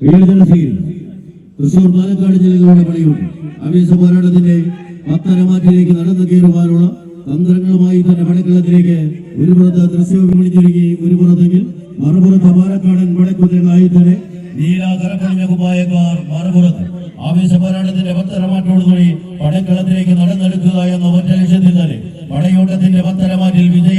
വീടുതടഫിയിൽ തൃശൂർ പാലക്കാട് ജില്ലകളുടെ പോരാട്ടത്തിന്റെ പത്തരമാറ്റിലേക്ക് നടന്നു കയറുവാനുള്ള തന്ത്രങ്ങളുമായി തന്നെ ഒരു പുറത്ത് ഒരു പുറത്തെങ്കിൽ മറുപുറത്ത് പാലക്കാടൻ തന്നെ മറുപുറത്ത് ആവേശ പോരാട്ടത്തിന്റെ പത്തരമാറ്റോടുകൂടി നടന്നെടുക്കുക എന്ന ഒറ്റ ലക്ഷ്യത്തിൽ തന്നെ പത്തരമാറ്റിൽ വിജയം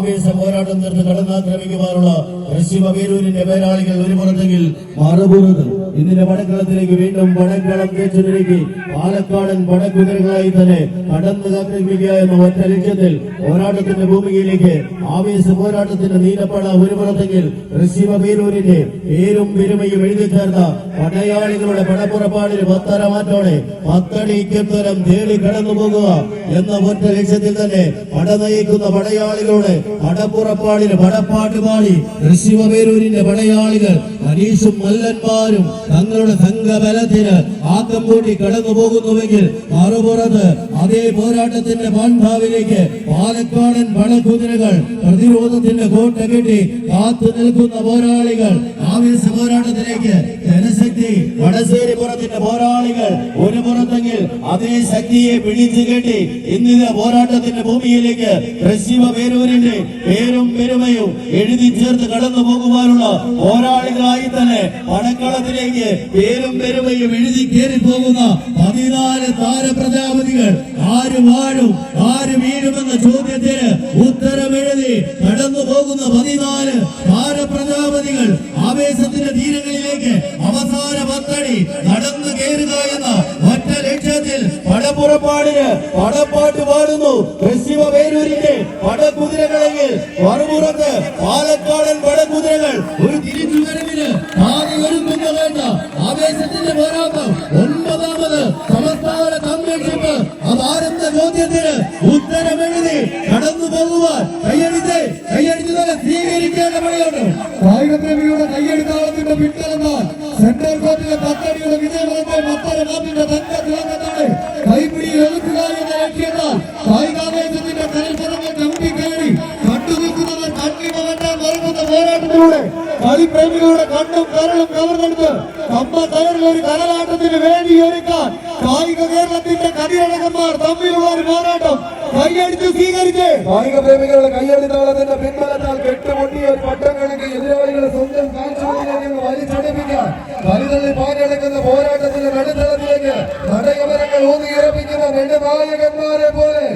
ആവേശ പോരാട്ടം തീർത്ത് കടന്നാക്രമിക്കുവാനുള്ള പശ്ചിമപേരൂരിന്റെ പേരാളികൾ ഒരു പുറത്തെങ്കിൽ മറുപുറത്ത് ഇതിന്റെ വടക്കളത്തിലേക്ക് വീണ്ടും വടക്കളം തേച്ചുരുക്കി പാലക്കാടൻ പടക്കുതിരകളായി തന്നെ കടന്നു കാത്തിരിക്കുക എന്ന ഒറ്റ ലക്ഷ്യത്തിൽ പോരാട്ടത്തിന്റെ ഭൂമിയിലേക്ക് ആവേശ പോരാട്ടത്തിന്റെ നീലപ്പട ഒരു പുറത്തെങ്കിൽ പശ്ചിമപേരൂരിന്റെ പേരും പെരുമയും എഴുതി ചേർന്ന പടയാളികളുടെ പടപ്പുറപ്പാടിന് പത്തര മാറ്റോടെ പത്തടി ഇക്കത്തരം തേടി കടന്നു പോകുക എന്ന ഒറ്റ ലക്ഷ്യത്തിൽ തന്നെ പട നയിക്കുന്ന പടയാളികളുടെ പടപ്പുറപ്പാടിന് പടപ്പാട്ട് പാടി ഋഷിവപേരൂരിന്റെ പടയാളികൾ മനീഷും മല്ലന്മാരും തങ്ങളുടെ സംഘബലത്തിന് ആക്കം കൂട്ടി കടന്നു പോകുന്നുവെങ്കിൽ മറുപുറത്ത് അതേ പോരാട്ടത്തിന്റെ മാൻഭാവിലേക്ക് പാലക്കാടൻ പണക്കുതിരകൾ പ്രതിരോധത്തിന്റെ കോട്ട കെട്ടി കാത്തു നിൽക്കുന്ന പോരാളികൾ ആവേശ പോരാട്ടത്തിലേക്ക് ജനശക്തി വടശ്ശേരി പുറത്തിന്റെ പോരാളികൾ ഒരു പുറത്തെങ്കിൽ അതേ ശക്തിയെ പിടിച്ചു കെട്ടി ഇന്നിത് പോരാട്ടത്തിന്റെ ഭൂമിയിലേക്ക് പശ്ചിമ പേരൂരിന്റെ പേരും പെരുമയും എഴുതി ചേർത്ത് കടന്നു പോകുവാനുള്ള പോരാളികളായി തന്നെ പണക്കളത്തിലേക്ക് പേരും പെരുമയും എഴുതി കയറി പോകുന്ന പതിനാല് താരപ്രജാപതികൾ ആര് വാഴും ആര് വീഴുമെന്ന ചോദ്യത്തിന് ഉത്തരമെഴുതി കടന്നു പോകുന്ന പതിനാല് താരപ്രജാപതികൾ ആവേശത്തിന്റെ തീരങ്ങളിലേക്ക് അവസാന പത്തടി നടന്നു കയറുക എന്ന ഒറ്റ ലക്ഷ്യത്തിൽ പടപ്പുറപ്പാടിന് പടപ്പാട്ട് പാടുന്നു. പശ്ചിമ പേരൂരിന്റെ പടക്കുതിരകളെങ്കിൽ മറുപുറത്ത് പാലക്കാടൻ പടക്കുതിരകൾ ഒരു തിരിച്ചുവരവിന് ആദ്യ ഒരുക്കുന്ന വേണ്ട. ആവേശത്തിന്റെ പോരാട്ടം ഒൻപതാമത് സംസ്ഥാന ചാമ്പ്യൻഷിപ്പ് അതാരെന്ന ചോദ്യത്തിന് ഉത്തരമെഴുതി കടന്നു പോകുവാൻ കൈയടിച്ച് കയ്യടിച്ച് തന്നെ സ്വീകരിക്കേണ്ട പണിയുണ്ട്. കായികപ്രേമികളുടെ കയ്യെടുത്താളത്തിന്റെ പിന്തുടർന്നാൽ സെൻട്രൽ കോർട്ടിലെ പത്തടിയുടെ വിജയമത്തെ മത്തര നാട്ടിന്റെ തങ്ക തിളക്കത്തോടെ കൈപിടി എഴുതുക എന്ന ലക്ഷ്യത്താൽ കായികാവേശത്തിന്റെ കരൽപ്പുറങ്ങൾ കമ്പി കയറി കണ്ടു നിൽക്കുന്നവർ കണ്ണിമ കണ്ടാൽ പോരാട്ടത്തിലൂടെ കളിപ്രേമികളുടെ കണ്ണും കരളും കവർന്നെടുത്ത് കമ്പ കയറിൽ ഒരു കരലാട്ടത്തിന് വേണ്ടി ഒരുക്കാൻ കായിക കേരളത്തിന്റെ കതിരടകന്മാർ തമ്മിലുള്ള ഒരു പോരാട്ടം കൈയടിച്ച് സ്വീകരിച്ച് കായിക പ്രേമികളുടെ കയ്യടിത്താളത്തിന്റെ പിൻബലത്താൽ കെട്ടുപൊട്ടിയ ഒരു പട്ടങ്ങൾക്ക് എതിരാളികളെ സ്വന്തം കാഴ്ചകളിലേക്ക് അങ്ങ് വലിച്ചടിപ്പിക്കാൻ കരുതള്ളി പാഞ്ഞെടുക്കുന്ന പോരാട്ടത്തിന്റെ രണ്ട് നായകന്മാരെ പോലെ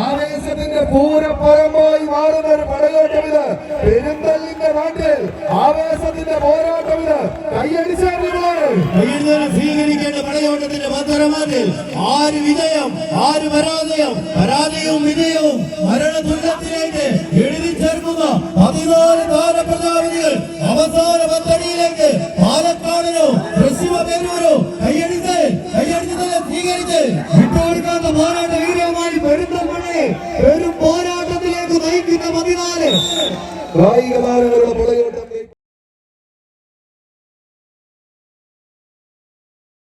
ആവേശത്തിന്റെ പൂരപ്പരമായി മാറുന്ന ഒരു പടയോട്ടമിത് പെരുന്തല്ലിന്റെ നാട്ടിൽ ആവേശത്തിന്റെ പോരാട്ടമിത് കയ്യടിച്ചേർന്നുമാണ് കയ്യെഴുതുകൾ സ്വീകരിക്കേണ്ട പടയോട്ടത്തിന്റെ മന്ത്രമാറ്റിൽ ആര് വിജയം ആര് പരാജയം പരാജയവും വിജയവും മരണതുല്യത്തിലേക്ക് എഴുതി ചേർക്കുന്ന പതിനാല് താരപ്രജാപതികൾ അവസാന പത്തടിയിലേക്ക് പാലക്കാടിനോ കയ്യടിച്ച് കായികമാനങ്ങളുടെ പുളയോട്ടം